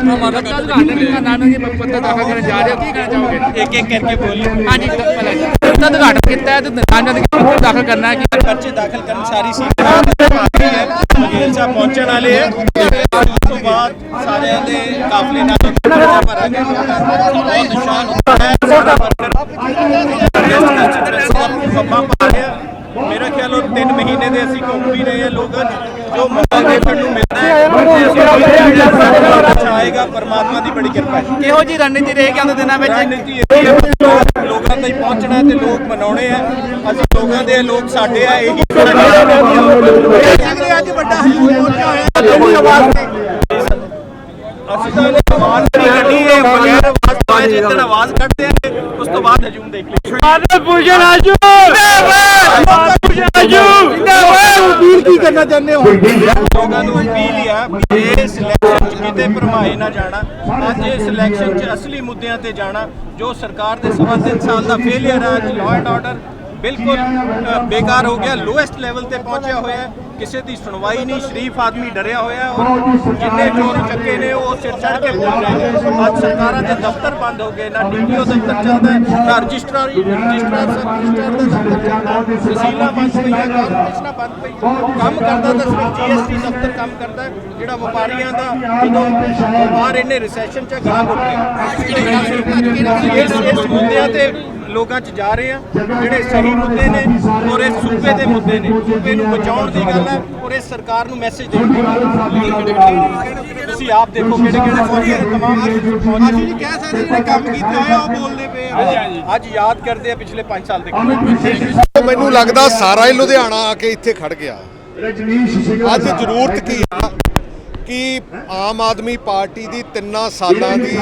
ਕੱਲ ਘਾਟਨ ਦਾ ਹੈ ਜੀ ਪੱਤਰ ਦਾਖਲ ਕਰਨ ਜਾ ਰਹੇ ਹੋ ਕੀ ਕਹਿਣਾ ਚਾਹੋਗੇ? ਇੱਕ ਇੱਕ ਕਰਕੇ ਬੋਲਿਓ। ਹਾਂਜੀ ਪੱਤਰ ਉਦਘਾਟਨ ਕੀਤਾ ਹੈ ਤੇ ਨਾਮ ਦਾ ਪੱਤਰ ਦਾਖਲ ਕਰਨਾ ਹੈ। ਕਿ ਪਰਚੇ ਦਾਖਲ ਕਰਨ ਸਾਰੀ ਸੀਟ ਵਕੀਲ ਸਾਹਿਬ ਪਹੁੰਚਣ ਵਾਲੇ ਹੈ। ਉਸ ਤੋਂ ਬਾਅਦ ਸਾਰਿਆਂ ਦੇ ਕਾਫਲੇ ਨਾਲ ਭਰਾਂਗੇ ਬਹੁਤ ਨਿਸ਼ਾਨ ਹੈ। ਸਾਡਾ ਵਰਕਰ ਰਿਹਾ। ਮੇਰਾ ਖਿਆਲ ਉਹ 3 ਮਹੀਨੇ ਦੇ ਅਸੀਂ ਘੁੰਮ ਵੀ ਰਹੇ ਹਾਂ। ਲੋਕਾਂ ਜੋ ਮੌਕਾ ਦੇਖਣ ਨੂੰ ਹੈ ਆਏਗਾ ਪਰਮਾਤਮਾ ਦੀ ਬੜੀ ਕਿਰਪਾ ਹੈ। ਕਿਹੋ ਜੀ ਰਣਨੀਤੀ ਰਹੇਗੀ ਆਉਂਦੇ ਦਿਨਾਂ ਵਿੱਚ? ਰਣਨੀਤੀ ਇਹ ਹੈ ਕਿ ਲੋਕ- ਤੱਕ ਪਹੁੰਚਣਾ ਹੈ ਤੇ ਲੋਕ ਮਨਾਉਣੇ ਆ। ਅਸੀਂ ਲੋਕਾਂ ਦੇ ਲੋਕ ਸਾਡੇ ਆ ਇਹੀ ਅੱਜ ਵੱਡਾ ਆਵਾਜ਼ ਅਸੀਂ ਤਾਂ ਕੱਢੀ ਹੈ ਬਗੈਰ ਆਵਾਜ਼ ਤੋਂ ਆਏ ਜਿੱਦਣ ਆਵਾਜ਼ ਕੱਢਦੇ ਆ ਉਸ ਤੋਂ ਬਾਅਦ ਹਜੂਮ ਦੇਖ ਲਈ ਲੋਕਾਂ ਨੂੰ ਅਪੀਲ ਹੀ? ਆ ਇਸ ਇਲੈਕਸ਼ਨ ਕਿਤੇ ਭਰਮਾਏ ਨਾ ਜਾਣਾ, ਅੱਜ ਇਸ ਇਲੈਕਸ਼ਨ 'ਚ ਅਸਲੀ ਮੁੱਦਿਆਂ ਤੇ ਜਾਣਾ, ਜੋ ਸਰਕਾਰ ਦੇ ਸਵਾ ਤਿੰਨ ਸਾਲ ਦਾ ਫੇਲਿਅਰ ਹੈ ਲਾਅ ਐਂਡ ਆਰਡਰ ਬਿਲਕੁਲ ਬੇਕਾਰ ਹੋ ਗਿਆ ਲੋਐਸਟ ਲੈਵਲ ਤੇ ਪਹੁੰਚਿਆ ਹੋਇਆ ਹੈ। ਕਿਸੇ ਦੀ ਸੁਣਵਾਈ ਨਹੀਂ ਸ਼ਰੀਫ ਆਦਮੀ ਡਰਿਆ ਹੋਇਆ ਹੈ ਔਰ ਜਿੰਨੇ ਚੋਰ ਚੱਕੇ ਨੇ ਉਹ ਸਿਰ ਚੜ ਕੇ ਬੋਲ ਰਹੇ ਨੇ ਅੱਜ ਸਰਕਾਰਾਂ ਦੇ ਦਫ਼ਤਰ ਬੰਦ ਹੋ ਗਏ ਨਾ ਡੀਟੀਓ ਦਫ਼ਤਰ ਚੱਲਦਾ ਹੈ ਨਾ ਰਜਿਸਟਰਾਰ ਰਜਿਸਟਰਾਰ ਸਬ ਰਜਿਸਟਰਾਰ ਦਾ ਦਫ਼ਤਰ ਚੱਲਦਾ ਹੈ। ਤਹਿਸੀਲਾਂ ਬੰਦ ਪਈਆਂ ਕਾਰਪੋਰੇਸ਼ਨਾਂ ਬੰਦ ਪਈ ਕੰਮ ਕਰਦਾ ਤਾਂ ਸਿਰਫ ਜੀਐਸਟੀ ਦਫ਼ਤਰ ਕੰਮ ਕਰਦਾ ਹੈ ਜਿਹੜਾ ਵਪਾਰੀਆਂ ਦਾ ਜਦੋਂ ਵਪਾਰ ਇੰਨੇ ਰਿਸੈਸ਼ਨ ਚ ਘੁੱਟ ਰਿਹਾ ਇਸ ਇਸ ਮੁੱਦਿਆਂ ਤੇ ਲੋਕਾਂ 'ਚ ਜਾ ਰਹੇ ਆ ਜਿਹੜੇ ਸਹੀ ਮੁੱਦੇ ਨੇ ਔਰ ਇਹ ਸੂਬੇ ਦੇ ਮੁੱਦੇ ਨੇ। ਸੂਬੇ ਨੂੰ ਬਚਾਉਣ ਦੀ ਗੱਲ ਹੈ ਔਰ ਇਹ ਸਰਕਾਰ ਨੂੰ ਮੈਸੇਜ ਦੇਣ ਦੀ ਗੱਲ ਤੁਸੀਂ ਆਪ ਦੇਖੋ ਕਿਹੜੇ ਕਿਹੜੇ ਪਹੁੰਚੇ ਨੇ ਤਮਾਮ ਅਸੀਂ ਜੀ ਕਹਿ ਸਕਦੇ ਜਿਹੜੇ ਕੰਮ ਕੀਤੇ ਹੋਏ ਆ ਉਹ ਬੋਲਦੇ ਪਏ ਆ। ਅੱਜ ਯਾਦ ਕਰਦੇ ਆ ਪਿਛਲੇ 5 ਸਾਲ ਦੇ ਮੈਨੂੰ ਲੱਗਦਾ ਸਾਰਾ ਹੀ ਲੁਧਿਆਣਾ ਆ ਕੇ ਇੱਥੇ ਖੜ ਗਿਆ। ਅੱਜ ਜ਼ਰੂਰਤ ਕੀ ਆ ਕਿ ਆਮ ਆਦਮੀ ਪਾਰਟੀ ਦੀ ਤਿੰਨਾਂ ਸਾਲਾਂ ਦੀ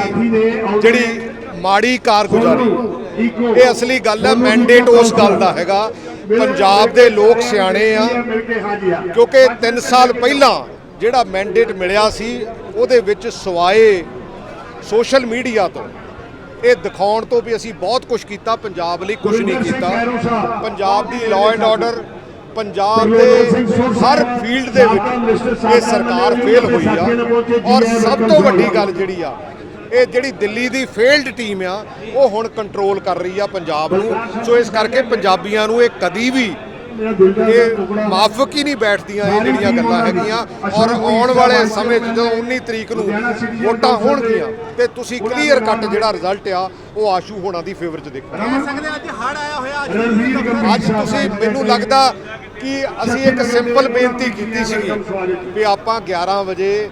ਜਿਹੜੀ ਮਾੜੀ ਕਾਰਗੁਜ਼ਾਰੀ ਇਹ ਅਸਲੀ ਗੱਲ ਹੈ ਮੈਂਡੇਟ ਉਸ ਗੱਲ ਦਾ ਹੈਗਾ। ਪੰਜਾਬ ਦੇ ਲੋਕ ਸਿਆਣੇ ਆ ਕਿਉਂਕਿ 3 ਸਾਲ ਪਹਿਲਾਂ ਜਿਹੜਾ ਮੈਂਡੇਟ ਮਿਲਿਆ ਸੀ ਉਹਦੇ ਵਿੱਚ ਸਵਾਏ ਸੋਸ਼ਲ ਮੀਡੀਆ ਤੋਂ। ਇਹ ਦਿਖਾਉਣ ਤੋਂ ਵੀ ਅਸੀਂ ਬਹੁਤ ਕੁਝ ਕੀਤਾ ਪੰਜਾਬ ਲਈ ਕੁਝ ਨਹੀਂ ਕੀਤਾ। ਪੰਜਾਬ ਦੀ ਲਾਅ ਐਂਡ ਆਰਡਰ ਪੰਜਾਬ ਦੇ ਹਰ ਫੀਲਡ ਦੇ ਵਿੱਚ ਇਹ ਸਰਕਾਰ ਫੇਲ ਹੋਈ ਆ। ਔਰ ਸਭ ਤੋਂ ਵੱਡੀ ਗੱਲ ਜਿਹੜੀ ਆ ਇਹ ਜਿਹੜੀ ਦਿੱਲੀ ਦੀ ਫੇਲਡ ਟੀਮ ਆ ਉਹ ਹੁਣ ਕੰਟਰੋਲ ਕਰ ਰਹੀ ਆ ਪੰਜਾਬ ਨੂੰ। ਸੋ ਇਸ ਕਰਕੇ ਪੰਜਾਬੀਆਂ ਨੂੰ ਇਹ ਕਦੀ ਵੀ ਇਹ ਮਾਫਕ ਹੀ ਨਹੀਂ ਬੈਠਦੀਆਂ ਇਹ ਜਿਹੜੀਆਂ ਗੱਲਾਂ ਹੈਗੀਆਂ। ਔਰ ਆਉਣ ਵਾਲੇ ਸਮੇਂ 'ਚ ਜਦੋਂ 19 ਤਰੀਕ ਨੂੰ ਵੋਟਾਂ ਹੋਣਗੀਆਂ ਤੇ ਤੁਸੀਂ ਕਲੀਅਰ ਕੱਟ ਜਿਹੜਾ ਰਿਜ਼ਲਟ ਆ ਉਹ ਆਸ਼ੂ ਹੋਣਾ ਦੀ ਫੇਵਰ 'ਚ ਦੇਖੋਗੇ ਸਕਦੇ ਅੱਜ ਹੜ ਆਇਆ ਹੋਇਆ ਅੱਜ। ਤੁਸੀਂ ਮੈਨੂੰ ਲੱਗਦਾ ਕਿ ਅਸੀਂ ਇੱਕ ਸਿੰਪਲ ਬੇਨਤੀ ਕੀਤੀ ਸੀਗੀ ਵੀ ਆਪਾਂ 11 ਵਜੇ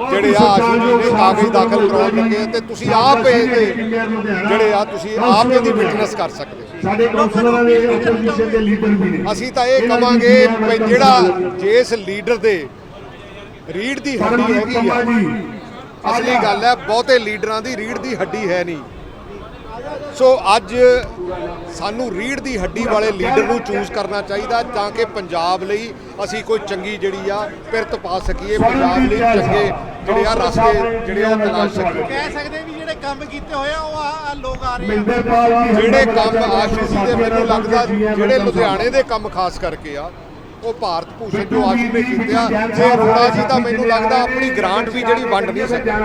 ਜਿਹੜੇ ਆ ਆਸ਼ੂ ਨੇ ਕਾਗਜ਼ ਦਾਖਲ ਕਰਾਉਣ ਲੱਗੇ ਤੇ ਤੁਸੀਂ ਆਪ ਇਹਦੇ ਜਿਹੜੇ ਆ ਤੁਸੀਂ ਆਪ ਇਹਦੀ ਵਿਟਨੈਸ ਕਰ ਸਕਦੇ ਸਾਡੇ ਕਾਉਂਸਲਰਾਂ ਦੇ ਆਪੋਜੀਸ਼ਨ ਦੇ ਲੀਡਰ ਵੀ ਨੇ। ਅਸੀਂ ਤਾਂ ਇਹ ਕਵਾਂਗੇ ਵੀ ਜਿਹੜਾ ਜਿਸ ਲੀਡਰ ਦੇ ਰੀੜ ਦੀ ਹੱਡੀ ਹੈਗੀ ਆ ਅਸਲੀ ਗੱਲ ਹੈ ਬਹੁਤੇ ਲੀਡਰਾਂ ਦੀ ਰੀੜ ਦੀ ਹੱਡੀ ਹੈ ਨਹੀਂ। ਸੋ ਅੱਜ ਸਾਨੂੰ ਰੀੜ ਦੀ ਹੱਡੀ ਵਾਲੇ ਲੀਡਰ ਨੂੰ ਚੂਜ਼ ਕਰਨਾ ਚਾਹੀਦਾ ਤਾਂ ਕਿ ਪੰਜਾਬ ਲਈ ਅਸੀਂ ਕੋਈ ਚੰਗੀ ਜਿਹੜੀ ਆ ਪਿਰਤ ਪਾ ਸਕੀਏ ਪੰਜਾਬ ਲਈ ਚੰਗੇ ਜਿਹੜੇ ਆ ਰਸਤੇ ਜਿਹੜੇ ਆ ਤਲਾਸ਼ ਸਕੀਏ। ਕਹਿ ਸਕਦੇ ਵੀ ਜਿਹੜੇ ਕੰਮ ਕੀਤੇ ਹੋਏ ਆ ਉਹ ਆ ਲੋਕ ਆ ਰਹੇ ਆ। ਮਿੰਦਰਪਾਲ ਜੀ ਜਿਹੜੇ ਕੰਮ ਆਸ਼ੂ ਜੀ ਦੇ ਮੈਨੂੰ ਲੱਗਦਾ ਜਿਹੜੇ ਲੁਧਿਆਣੇ ਦੇ ਕੰਮ ਖਾਸ ਕਰਕੇ ਆ ਉਹ ਭਾਰਤ ਭੂਸ਼ਣ ਜੋ ਆਸ਼ੂ ਨੇ ਕੀਤੇ ਆ ਤੇ ਅਰੋੜਾ ਜੀ ਤਾਂ ਮੈਨੂੰ ਲੱਗਦਾ ਆਪਣੀ ਗ੍ਰਾਂਟ ਵੀ ਜਿਹੜੀ ਵੰਡ ਨਹੀਂ ਸਕਿਆ